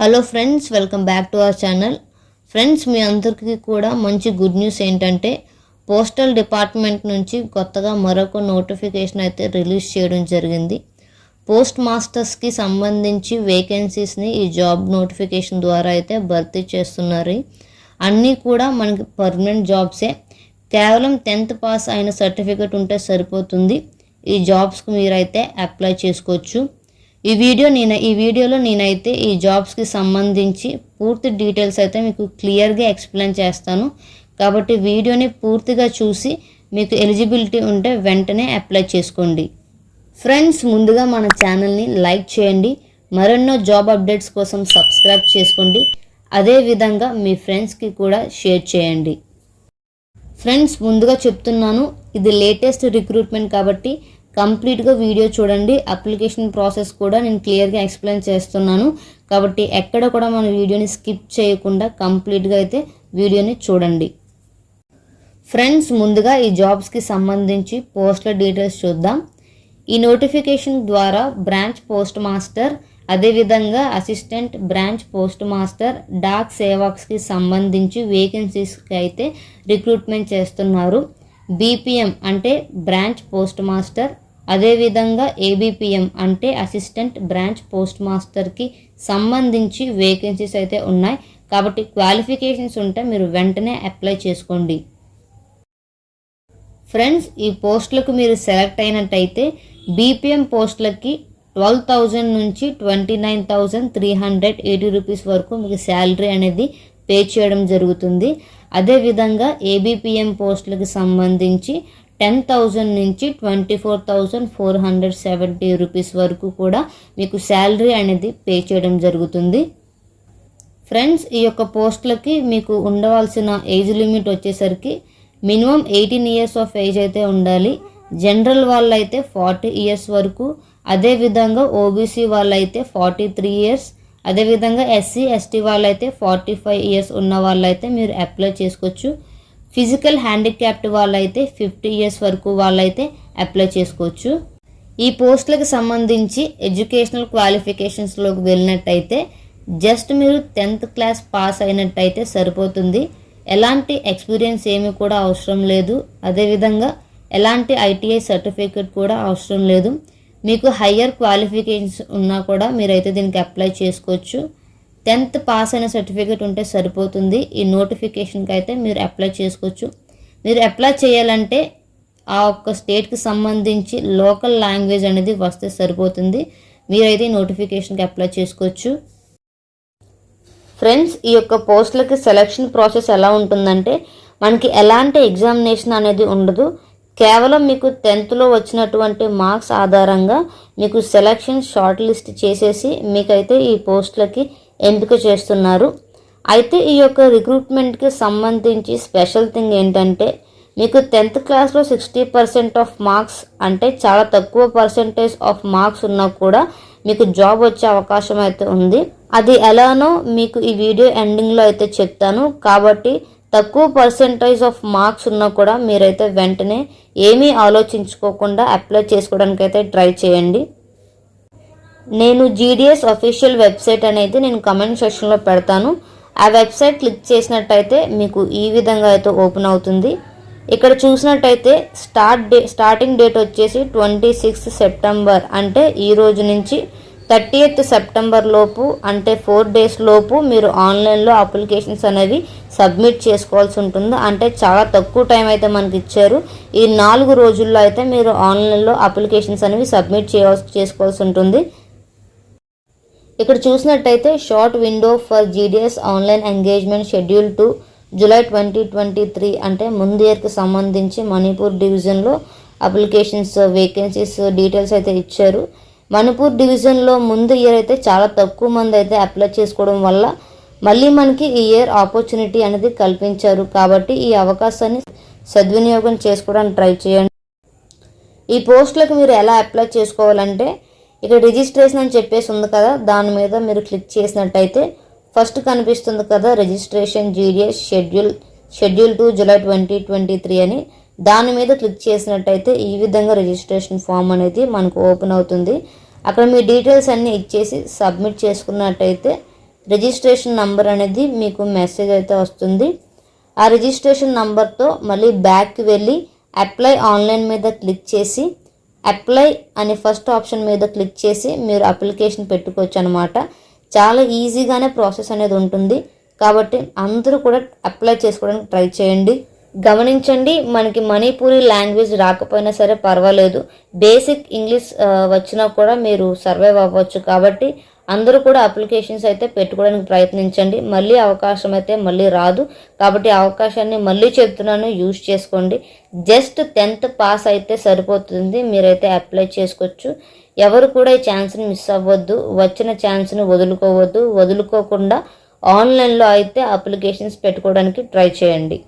Hello friends welcome back to our channel friends మీ అందరికీ కూడా మంచి గుడ్ న్యూస్ ఏంటంటే పోస్టల్ డిపార్ట్మెంట్ నుంచి కొత్తగా మరొక నోటిఫికేషన్ అయితే రిలీజ్ చేయడం జరిగింది. పోస్ట్ మాస్టర్స్కి సంబంధించి వేకెన్సీస్ని ఈ జాబ్ నోటిఫికేషన్ ద్వారా అయితే భర్తీ చేస్తున్నారు. అన్నీ కూడా మనకి పర్మనెంట్ జాబ్సే కేవలం టెన్త్ పాస్ అయిన సర్టిఫికేట్ ఉంటే సరిపోతుంది. ఈ జాబ్స్కి మీరైతే అప్లై చేసుకోవచ్చు. ఈ వీడియో నేను ఈ వీడియోలో నేనైతే ఈ జాబ్స్కి సంబంధించి పూర్తి డీటెయిల్స్ అయితే మీకు క్లియర్గా ఎక్స్ప్లెయిన్ చేస్తాను. కాబట్టి వీడియోని పూర్తిగా చూసి మీకు ఎలిజిబిలిటీ ఉంటే వెంటనే అప్లై చేసుకోండి. ఫ్రెండ్స్ ముందుగా మన ఛానల్ని లైక్ చేయండి. మరెన్నో జాబ్ అప్డేట్స్ కోసం సబ్స్క్రైబ్ చేసుకోండి. అదేవిధంగా మీ ఫ్రెండ్స్కి కూడా షేర్ చేయండి. ఫ్రెండ్స్ ముందుగా చెప్తున్నాను ఇది లేటెస్ట్ రిక్రూట్మెంట్ కాబట్టి కంప్లీట్గా వీడియో చూడండి. అప్లికేషన్ ప్రాసెస్ కూడా నేను క్లియర్గా ఎక్స్ప్లెయిన్ చేస్తున్నాను. కాబట్టి ఎక్కడ కూడా మన వీడియోని స్కిప్ చేయకుండా కంప్లీట్గా అయితే వీడియోని చూడండి. ఫ్రెండ్స్ ముందుగా ఈ జాబ్స్కి సంబంధించి పోస్టుల డీటెయిల్స్ చూద్దాం. ఈ నోటిఫికేషన్ ద్వారా బ్రాంచ్ పోస్ట్ మాస్టర్ అదేవిధంగా assistant branch post master Dak సేవాక్స్కి సంబంధించి వేకెన్సీస్కి అయితే రిక్రూట్మెంట్ చేస్తున్నారు. బీపీఎం అంటే బ్రాంచ్ పోస్ట్ మాస్టర్. అదేవిధంగా ఏబిపిఎం అంటే అసిస్టెంట్ బ్రాంచ్ పోస్ట్ మాస్టర్కి సంబంధించి వేకెన్సీస్ అయితే ఉన్నాయి. కాబట్టి క్వాలిఫికేషన్స్ ఉంటే మీరు వెంటనే అప్లై చేసుకోండి. ఫ్రెండ్స్ ఈ పోస్టులకు మీరు సెలెక్ట్ అయినట్టయితే బీపీఎం పోస్టులకి ట్వెల్వ్ థౌజండ్ నుంచి twenty nine thousand three hundred eighty rupees వరకు మీకు శాలరీ అనేది పే చేయడం జరుగుతుంది. అదేవిధంగా ఏబిపిఎం పోస్టులకు సంబంధించి టెన్ థౌజండ్ నుంచి twenty four thousand four hundred seventy rupees వరకు కూడా మీకు శాలరీ అనేది పే చేయడం జరుగుతుంది. ఫ్రెండ్స్ ఈ యొక్క పోస్టులకి మీకు ఉండవలసిన ఏజ్ లిమిట్ వచ్చేసరికి minimum eighteen years of age అయితే ఉండాలి. జనరల్ వాళ్ళైతే ఫార్టీ ఇయర్స్ వరకు. అదేవిధంగా ఓబీసీ వాళ్ళైతే ఫార్టీ త్రీ ఇయర్స్ అదేవిధంగా ఎస్సీ ఎస్టీ వాళ్ళైతే ఫార్టీ ఫైవ్ ఇయర్స్ ఉన్న వాళ్ళైతే మీరు అప్లై చేసుకోవచ్చు. ఫిజికల్ హ్యాండిక్యాప్డ్ వాళ్ళైతే ఫిఫ్టీ ఇయర్స్ వరకు వాళ్ళైతే అప్లై చేసుకోవచ్చు. ఈ పోస్టులకు సంబంధించి ఎడ్యుకేషనల్ క్వాలిఫికేషన్స్లోకి వెళ్ళినట్టయితే జస్ట్ మీరు టెన్త్ క్లాస్ పాస్ అయినట్టయితే సరిపోతుంది. ఎలాంటి ఎక్స్పీరియన్స్ ఏమీ కూడా అవసరం లేదు. అదేవిధంగా ఎలాంటి ఐటీఐ సర్టిఫికేట్ కూడా అవసరం లేదు. మీకు హయ్యర్ క్వాలిఫికేషన్స్ ఉన్నా కూడా మీరైతే దీనికి అప్లై చేసుకోవచ్చు. టెన్త్ పాస్ అయిన సర్టిఫికేట్ ఉంటే సరిపోతుంది. ఈ నోటిఫికేషన్కి అయితే మీరు అప్లై చేసుకోవచ్చు. మీరు అప్లై చేయాలంటే ఆ ఒక్క స్టేట్కి సంబంధించి లోకల్ లాంగ్వేజ్ అనేది వస్తే సరిపోతుంది. మీరైతే ఈ నోటిఫికేషన్కి అప్లై చేసుకోవచ్చు. ఫ్రెండ్స్ ఈ యొక్క పోస్టులకి సెలక్షన్ ప్రాసెస్ ఎలా ఉంటుందంటే మనకి ఎలాంటి ఎగ్జామినేషన్ అనేది ఉండదు. కేవలం మీకు టెన్త్లో వచ్చినటువంటి మార్క్స్ ఆధారంగా మీకు సెలక్షన్ షార్ట్ లిస్ట్ చేసేసి మీకైతే ఈ పోస్టులకి ఎంపిక చేస్తున్నారు. అయితే ఈ యొక్క రిక్రూట్మెంట్కి సంబంధించి స్పెషల్ థింగ్ ఏంటంటే మీకు టెన్త్ క్లాస్లో సిక్స్టీ పర్సెంట్ ఆఫ్ మార్క్స్ అంటే చాలా తక్కువ పర్సెంటేజ్ ఆఫ్ మార్క్స్ ఉన్నా కూడా మీకు జాబ్ వచ్చే అవకాశం అయితే ఉంది. అది ఎలానో మీకు ఈ వీడియో ఎండింగ్లో అయితే చెప్తాను. కాబట్టి తక్కువ పర్సెంటేజ్ ఆఫ్ మార్క్స్ ఉన్నా కూడా మీరైతే వెంటనే ఏమీ ఆలోచించుకోకుండా అప్లై చేసుకోవడానికి అయితే ట్రై చేయండి. నేను జీడిఎస్ అఫీషియల్ వెబ్సైట్ అనేది నేను కమెంట్ సెక్షన్లో పెడతాను. ఆ వెబ్సైట్ క్లిక్ చేసినట్టయితే మీకు ఈ విధంగా అయితే ఓపెన్ అవుతుంది. ఇక్కడ చూసినట్టయితే స్టార్ట్ డే స్టార్టింగ్ డేట్ వచ్చేసి ట్వంటీ సిక్స్త్ సెప్టెంబర్ అంటే ఈ రోజు నుంచి థర్టీ ఎయిత్ సెప్టెంబర్ లోపు అంటే ఫోర్ డేస్ లోపు మీరు ఆన్లైన్లో అప్లికేషన్స్ అనేవి సబ్మిట్ చేసుకోవాల్సి ఉంటుంది. అంటే చాలా తక్కువ టైం అయితే మనకి ఇచ్చారు. ఈ నాలుగు రోజుల్లో అయితే మీరు ఆన్లైన్లో అప్లికేషన్స్ అనేవి సబ్మిట్ చేయాల్సి చేసుకోవాల్సి ఉంటుంది. ఇక్కడ చూసినట్టయితే short window for GDS online engagement schedule to July twenty twenty three అంటే ముందు ఇయర్కి సంబంధించి మణిపూర్ డివిజన్లో అప్లికేషన్స్ వేకెన్సీస్ డీటెయిల్స్ అయితే ఇచ్చారు. మణిపూర్ డివిజన్లో ముందు ఇయర్ అయితే చాలా తక్కువ మంది అయితే అప్లై చేసుకోవడం వల్ల మళ్ళీ మనకి ఈ ఇయర్ ఆపర్చునిటీ అనేది కల్పించారు. కాబట్టి ఈ అవకాశాన్ని సద్వినియోగం చేసుకోవడానికి ట్రై చేయండి. ఈ పోస్టులకు మీరు ఎలా అప్లై చేసుకోవాలంటే ఇక్కడ రిజిస్ట్రేషన్ అని చెప్పేసి ఉంది కదా దాని మీద మీరు క్లిక్ చేసినట్టయితే ఫస్ట్ కనిపిస్తుంది కదా registration GDS schedule schedule to July twenty twenty three అని. దాని మీద క్లిక్ చేసినట్టయితే ఈ విధంగా రిజిస్ట్రేషన్ ఫామ్ అనేది మనకు ఓపెన్ అవుతుంది. అక్కడ మీ డీటెయిల్స్ అన్నీ ఇచ్చేసి సబ్మిట్ చేసుకున్నట్టయితే రిజిస్ట్రేషన్ నంబర్ అనేది మీకు మెసేజ్ అయితే వస్తుంది. ఆ రిజిస్ట్రేషన్ నంబర్తో మళ్ళీ బ్యాక్కి వెళ్ళి అప్లై ఆన్లైన్ మీద క్లిక్ చేసి అప్లై అనే ఫస్ట్ ఆప్షన్ మీద క్లిక్ చేసి మీరు అప్లికేషన్ పెట్టుకోవచ్చు అనమాట చాలా ఈజీగానే ప్రాసెస్ అనేది ఉంటుంది. కాబట్టి అందరూ కూడా అప్లై చేసుకోవడానికి ట్రై చేయండి. గమనించండి మనకి మణిపూరి లాంగ్వేజ్ రాకపోయినా సరే పర్వాలేదు. బేసిక్ ఇంగ్లీష్ వచ్చినా కూడా మీరు సర్వైవ్ అవ్వచ్చు కాబట్టి అందరూ కూడా అప్లికేషన్స్ అయితే పెట్టుకోవడానికి ప్రయత్నించండి. మళ్ళీ అవకాశం అయితే మళ్ళీ రాదు. కాబట్టి అవకాశాన్ని మళ్ళీ చెప్తున్నాను యూజ్ చేసుకోండి. జస్ట్ టెన్త్ పాస్ అయితే సరిపోతుంది మీరైతే అప్లై చేసుకోవచ్చు. ఎవరు కూడా ఈ ఛాన్స్ని మిస్ అవ్వద్దు వచ్చిన ఛాన్స్ని వదులుకోవద్దు. వదులుకోకుండా ఆన్లైన్లో అయితే అప్లికేషన్స్ పెట్టుకోవడానికి ట్రై చేయండి.